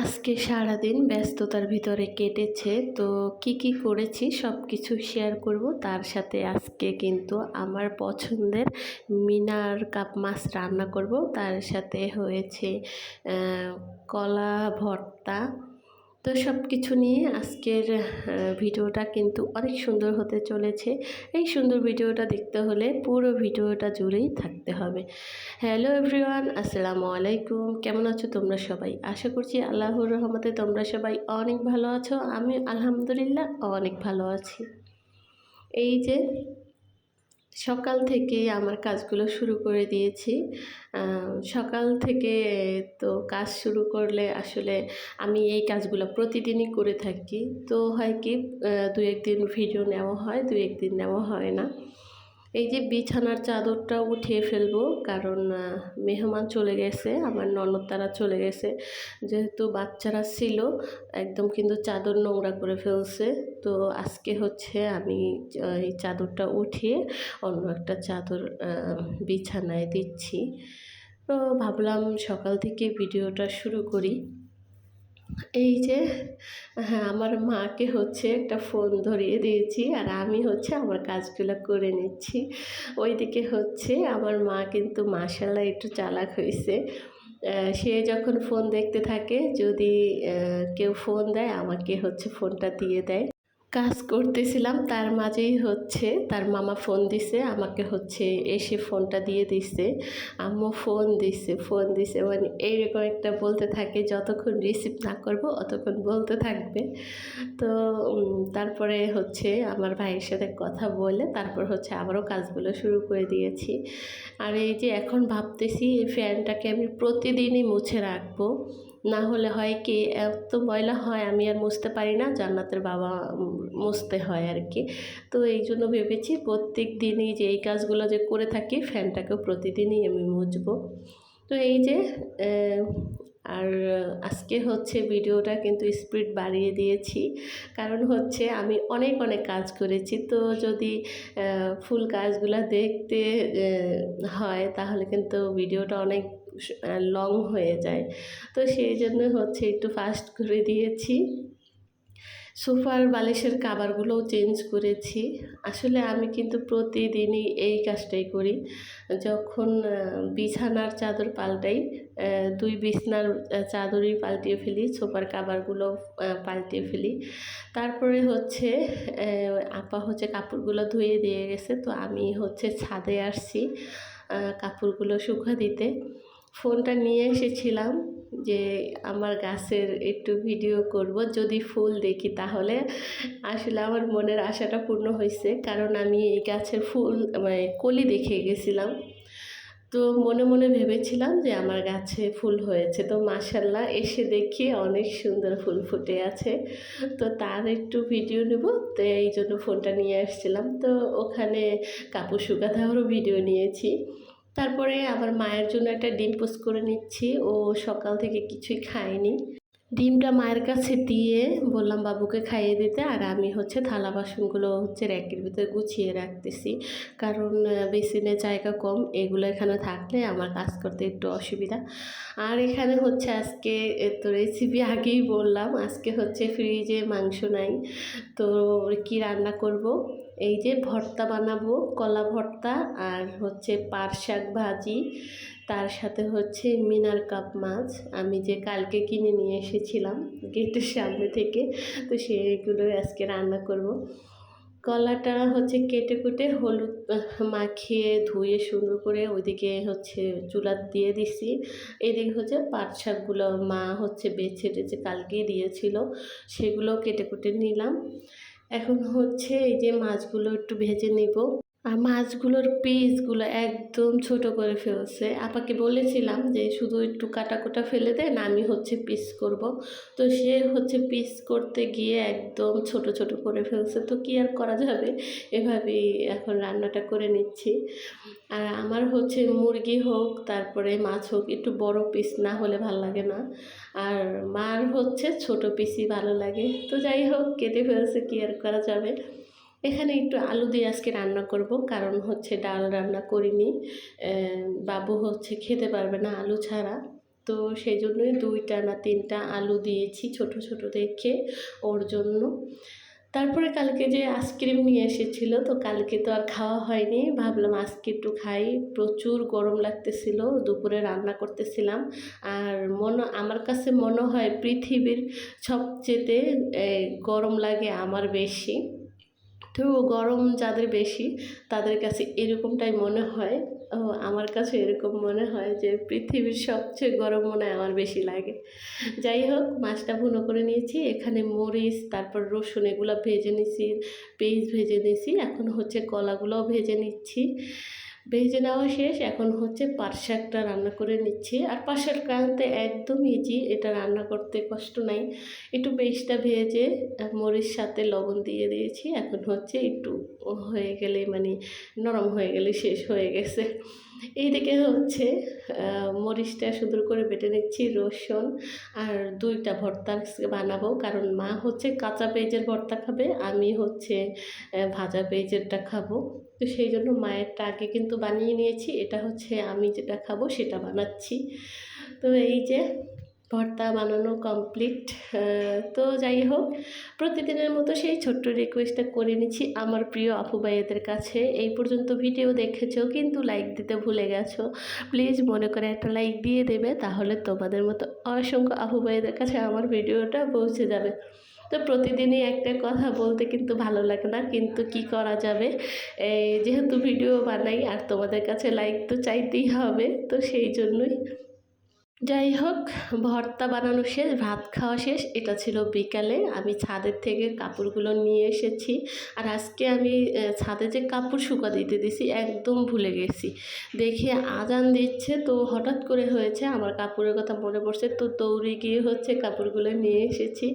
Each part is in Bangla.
আজকে সারাদিন ব্যস্ততার ভিতরে কেটেছে, তো কি কি করেছি সব কিছু শেয়ার করব। তার সাথে আজকে কিন্তু আমার পছন্দের মিনার কাপ মাছ রান্না করব। তার সাথে হয়েছে কলা ভর্তা তো সব কিছু নিয়ে আজকের ভিডিওটা কিন্তু অনেক সুন্দর হতে চলেছে। এই সুন্দর ভিডিওটা দেখতে হলে পুরো ভিডিওটা জুড়েই থাকতে হবে। হ্যালো এভরিওয়ান আসসালামু আলাইকুম। কেমন আছো তোমরা সবাই? আশা করছি আল্লাহর রহমতে তোমরা সবাই অনেক ভালো আছো। আমি আলহামদুলিল্লাহ অনেক ভালো আছি। এই যে সকাল থেকে আমার কাজগুলো শুরু করে দিয়েছি। সকাল থেকে তো কাজ শুরু করলে আসলে আমি এই কাজগুলো প্রতিদিনই করে থাকি। তো হয় কি দু একদিন ভিডিও নেওয়া হয় দু একদিন নেওয়া হয় না। এই যে বিছানার চাদরটা উঠিয়ে ফেলব, কারণ মেহমান চলে গেছে, আমার ননদ তারা চলে গেছে। যেহেতু বাচ্চারা ছিল, একদম কিন্তু চাদর নোংরা করে ফেলছে। তো আজকে হচ্ছে আমি এই চাদরটা উঠিয়ে অন্য একটা চাদর বিছানায় দিচ্ছি। তো ভাবলাম সকাল থেকে ভিডিওটা শুরু করি। এই যে হ্যাঁ আমার মাকে হচ্ছে একটা ফোন ধরিয়ে দিয়েছি আর আমি হচ্ছে আমার কাজগুলো করে নিচ্ছি। ওইদিকে হচ্ছে আমার মা কিন্তু মাসাল্লাহ একটু চালাক হয়েছে সে যখন ফোন দেখতে থাকে, যদি কেউ ফোন দেয়, আমাকে হচ্ছে ফোনটা দিয়ে দেয়। কাজ করতেছিলাম, তার মাঝেই হচ্ছে, তার মামা ফোন দিছে, আমাকে হচ্ছে এসে ফোনটা দিয়ে দিছে। আম্মু ফোন দিছে ফোন দিছে মানে এইরকম একটা বলতে থাকে, যতক্ষণ রিসিভ না করব, অতক্ষণ বলতে থাকবে। তো তারপরে হচ্ছে আমার ভাইয়ের সাথে কথা বলে, তারপর হচ্ছে আবারও কাজগুলো শুরু করে দিয়েছি। আর এই যে এখন ভাবতেছি, এই ফ্যানটাকে আমি প্রতিদিনই মুছে রাখব। না হলে হয় কি, এত ময়লা হয় আমি আর মুছতে পারি না, জান্নাতের বাবা মুছতে হয় আর কি তো এই জন্য ভেবেছি প্রত্যেক দিনই যে এই কাজগুলো যে করে থাকি, ফ্যানটাকেও প্রতিদিনই আমি মুছবো। তো এই যে আর আজকে হচ্ছে ভিডিওটা কিন্তু স্পিড বাড়িয়ে দিয়েছি। কারণ হচ্ছে আমি অনেক অনেক কাজ করেছি। তো যদি ফুল কাজগুলো দেখতে হয় তাহলে কিন্তু ভিডিওটা অনেক লং হয়ে যায়। তো সেই জন্য হচ্ছে একটু ফাস্ট করে দিয়েছি। সোফার বালিশের কাভারগুলোও চেঞ্জ করেছি। আসলে আমি কিন্তু প্রতিদিনই এই কাজটাই করি। যখন বিছানার চাদর পাল্টাই দুই বিছানার চাদরই পাল্টিয়ে ফেলি সোফার কাভারগুলো আহ, পাল্টিয়ে ফেলি। তারপরে হচ্ছে আপা হচ্ছে কাপড়গুলো ধুয়ে দিয়ে গেছে। তো আমি হচ্ছে ছাদে আসছি কাপড়গুলো শুকা দিতে। ফোনটা নিয়ে এসেছিলাম যে আমার গাছের একটু ভিডিও করব, যদি ফুল দেখি তাহলে। আসলে আমার মনের আশাটা পূর্ণ হয়েছে, কারণ আমি এই গাছের ফুল মানে কলি দেখে গেছিলাম। তো মনে মনে ভেবেছিলাম যে আমার গাছে ফুল হয়েছে। তো মাসাল্লাহ এসে দেখি অনেক সুন্দর ফুল ফুটে আছে। তো তার একটু ভিডিও নেব, তো এই জন্য ফোনটা নিয়ে আসছিলাম। তো ওখানে কাপড় শুকাতেও ভিডিও নিয়েছি। তারপরে আবার মায়ের জন্য একটা ডিম পোস্ট করে নিচ্ছি। ও সকাল থেকে কিছুই খায়নি। ডিমটা মায়ের কাছে দিয়ে বললাম বাবুকে খাইয়ে দিতে। আর আমি হচ্ছে থালা বাসনগুলো হচ্ছে র্যাকের ভিতরে গুছিয়ে রাখতেছি। কারণ আহ, বেসিনে জায়গা কম এগুলো এখানে থাকলে আমার কাজ করতে একটু অসুবিধা। আর এখানে হচ্ছে আজকে তো রেসিপি আগেই বললাম আজকে হচ্ছে ফ্রিজে মাংস নাই। তো কি রান্না করব? এই যে ভর্তা বানাবো কলা ভর্তা আর হচ্ছে পাট শাক ভাজি। তার সাথে হচ্ছে মিনার কাপ মাছ আমি যে কালকে কিনে নিয়ে এসেছিলাম গেটের সামনে থেকে, তো সেগুলো আজকে রান্না করব। কলাটা হচ্ছে কেটে কুটে হলুদ মাখিয়ে ধুয়ে সুন্দর করে ওইদিকে হচ্ছে চুলা দিয়ে দিছি। এদিকে হচ্ছে পাট শাকগুলো মা হচ্ছে বেছে টেছে কালকেই দিয়েছিল, সেগুলো কেটে কুটে নিলাম। এখন হচ্ছে এই যে মাছগুলো একটু ভেজে নিব। আর মাছগুলোর পিসগুলো একদম ছোট করে ফেলছে। আপাকে বলেছিলাম যে শুধু একটু কাটা কোটা ফেলে দেন, আমি হচ্ছে পিস করব। তো সে হচ্ছে পিস করতে গিয়ে একদম ছোট ছোট করে ফেলছে। তো কি আর করা যাবে? এভাবেই এখন রান্নাটা করে নিচ্ছি। আর আমার হচ্ছে মুরগি হোক, তারপরে মাছ হোক, একটু বড় পিস না হলে ভালো লাগে না। আর মার হচ্ছে ছোট পিসই ভালো লাগে। তো যাই হোক, কেটে ফেলছে, কি আর করা যাবে? এখানে একটু আলু দিয়ে আজকে রান্না করব, কারণ হচ্ছে ডাল রান্না করিনি। বাবু হচ্ছে খেতে পারবে না আলু ছাড়া। তো সেই জন্যই দুইটা না তিনটা আলু দিয়েছি ছোট ছোট দেখে ওর জন্য। তারপরে কালকে যে আইসক্রিম নিয়ে এসেছিল, তো কালকে তো আর খাওয়া হয়নি। ভাবলাম আজকে একটু খাই। প্রচুর গরম লাগতেছিল, দুপুরে রান্না করতেছিলাম। আর মনে, আমার কাছে মনে হয় পৃথিবীর সবচেয়েতে গরম লাগে আমার বেশি। তো গরম যাদের বেশি, তাদের কাছে এরকমটাই মনে হয়। ও, আমার কাছে এরকম মনে হয় যে পৃথিবীর সবচেয়ে গরম মনে হয় আমার বেশি লাগে। যাই হোক, মাছটা ভুনো করে নিয়েছি, এখানে মরিচ, তারপর রসুন এগুলো ভেজে নিয়েছি পেঁয়াজ ভেজে নিয়েছি এখন হচ্ছে কলাগুলোও ভেজে নিচ্ছি। ভেজে নেওয়া শেষ, এখন হচ্ছে পাট শাকটা রান্না করে নিচ্ছি। আর পাট শাক রান্নাতে একদম ইজি এটা রান্না করতে কষ্ট নাই। একটু বেশটা ভেজে মরিচ সাথে লবণ দিয়ে দিয়েছি। এখন হচ্ছে একটু হয়ে গেলে মানে নরম হয়ে গেলে শেষ হয়ে গেছে। এইদিকে হচ্ছে মরিচটা সুন্দর করে বেটে নিচ্ছি, রসুন আর দুইটা ভর্তা বানাবো। কারণ মা হচ্ছে কাঁচা পেঁয়াজের ভর্তা খাবে, আমি হচ্ছে ভাজা পেঁয়াজেরটা খাব। তো সেই জন্য মায়েরটা আগে কিন্তু বানিয়ে নিয়েছি, এটা হচ্ছে আমি যেটা খাব সেটা বানাচ্ছি। তো এই যে ভর্তা বানানো কমপ্লিট তো যাই হোক, প্রতিদিনের মতো সেই ছোট্ট রিকোয়েস্টটা করে নিচ্ছি আমার প্রিয় আপু ভাইয়াদের কাছে। এই পর্যন্ত ভিডিও দেখেছ, কিন্তু লাইক দিতে ভুলে গেছো। প্লিজ মনে করে একটা লাইক দিয়ে দেবে, তাহলে তোমাদের মতো অসংখ্য আপু ভাইয়াদের কাছে আমার ভিডিওটা পৌঁছে যাবে। তো প্রতিদিনই একটা কথা বলতে কিন্তু ভালো লাগে না, কিন্তু কি করা যাবে? যেহেতু ভিডিও বানাই, আর তোমাদের কাছে লাইক তো চাইতেই হবে, তো সেই জন্যই যাই হোক, ভর্তা বানানো শেষ, ভাত খাওয়া শেষ, এটা ছিল বিকালে। আমি ছাদের থেকে কাপড়গুলো নিয়ে এসেছি। আর আজকে আমি ছাদে যে কাপড় শুকা দিতে দিছি, একদম ভুলে গেছি। দেখে আজান দিচ্ছে, তো হঠাৎ করে হয়েছে, আমার কাপড়ের কথা মনে পড়ছে, তো দৌড়ে গিয়ে হচ্ছে কাপড়গুলো নিয়ে এসেছি।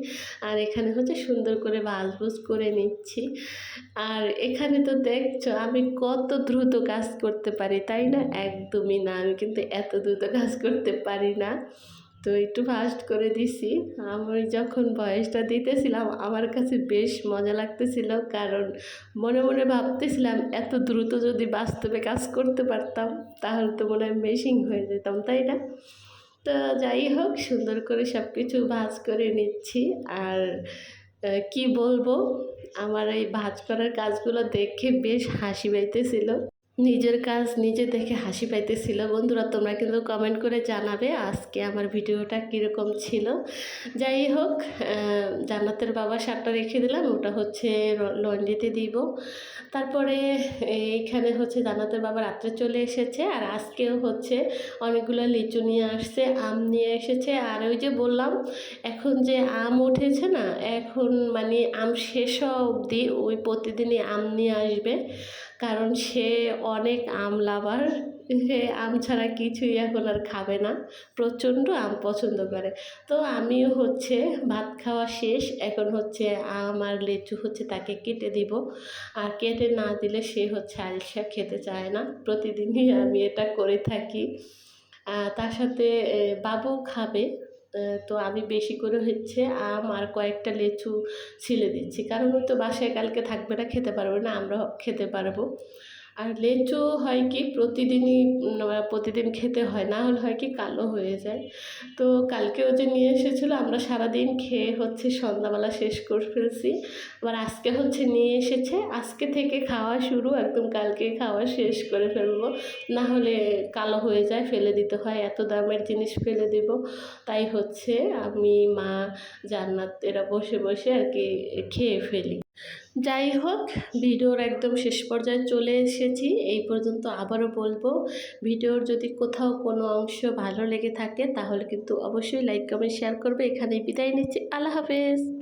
আর এখানে হচ্ছে সুন্দর করে ভাজভুজ করে নিচ্ছি। আর এখানে তো দেখছ, আমি কত দ্রুত কাজ করতে পারি, তাই না? একদমই না, আমি কিন্তু এত দ্রুত কাজ করতে পারি না। তো একটু ফাস্ট করে দিছি। আমি যখন বয়সটা দিতেছিলাম, আমার কাছে বেশ মজা লাগতেছিল। কারণ মনে মনে ভাবতেছিলাম, এত দ্রুত যদি বাস্তবে কাজ করতে পারতাম, তাহলে তো মনে হয় মেশিং হয়ে যেতাম, তাই না? তো যাই হোক, সুন্দর করে সব কিছু ভাজ করে নিচ্ছি। আর কি বলব? আমার এই ভাজ করার কাজগুলো দেখে বেশ হাসি পাইতেছিল। নিজের কাজ নিজে দেখে হাসি পাইতেছিল। বন্ধুরা, তোমরা কিন্তু কমেন্ট করে জানাবে আজকে আমার ভিডিওটা কীরকম ছিল। যাই হোক জান্নাতের বাবা শাকটা রেখে দিলাম। ওটা হচ্ছে লন্ড্রিতে দিব। তারপরে এইখানে হচ্ছে জান্নাতের বাবা রাত্রে চলে এসেছে। আর আজকেও হচ্ছে অনেকগুলো লিচু নিয়ে আসছে, আম নিয়ে এসেছে। আর ওই যে বললাম, এখন যে আম উঠেছে না, এখন মানে আম শেষ অবধি ওই প্রতিদিনই আম নিয়ে আসবে। কারণ সে অনেক আম লাভার সে আম ছাড়া কিছুই এখন আর খাবে না, প্রচণ্ড আম পছন্দ করে। তো আমিও হচ্ছে ভাত খাওয়া শেষ, এখন হচ্ছে আম আর লিচু হচ্ছে তাকে কেটে দিব। আর কেটে না দিলে সে হচ্ছে আলসা, খেতে চায় না। প্রতিদিনই আমি এটা করে থাকি। তার সাথে বাবু খাবে তো আমি বেশি করে হচ্ছে আম আর কয়েকটা লেচু ছিলে দিচ্ছি। কারণ তো বাসায় কালকে থাকবে না, খেতে পারবে না আমরা খেতে পারব। আর লেচু হয় কি প্রতিদিনই প্রতিদিন খেতে হয়, না হলে হয় কি কালো হয়ে যায়। তো কালকেও যে নিয়ে এসেছিল, আমরা সারাদিন খেয়ে হচ্ছে সন্ধ্যাবেলা শেষ করে ফেলছি। আবার আজকে হচ্ছে নিয়ে এসেছে, আজকে থেকে খাওয়া শুরু, একদম কালকে খাওয়া শেষ করে ফেলব। না হলে কালো হয়ে যায়, ফেলে দিতে হয়, এত দামের জিনিস ফেলে দেব। তাই হচ্ছে আমি, মা, জান্নাত, এরা বসে বসে আর কি খেয়ে ফেলি। যাই হোক, ভিডিওর একদম শেষ পর্যায়ে চলে এসেছি। এই পর্যন্ত আবারও বলব, ভিডিওর যদি কোথাও কোনো অংশ ভালো লেগে থাকে, তাহলে কিন্তু অবশ্যই লাইক কমেন্ট শেয়ার করবে। এখানেই বিদায় নিচ্ছি। আল্লাহ হাফেজ।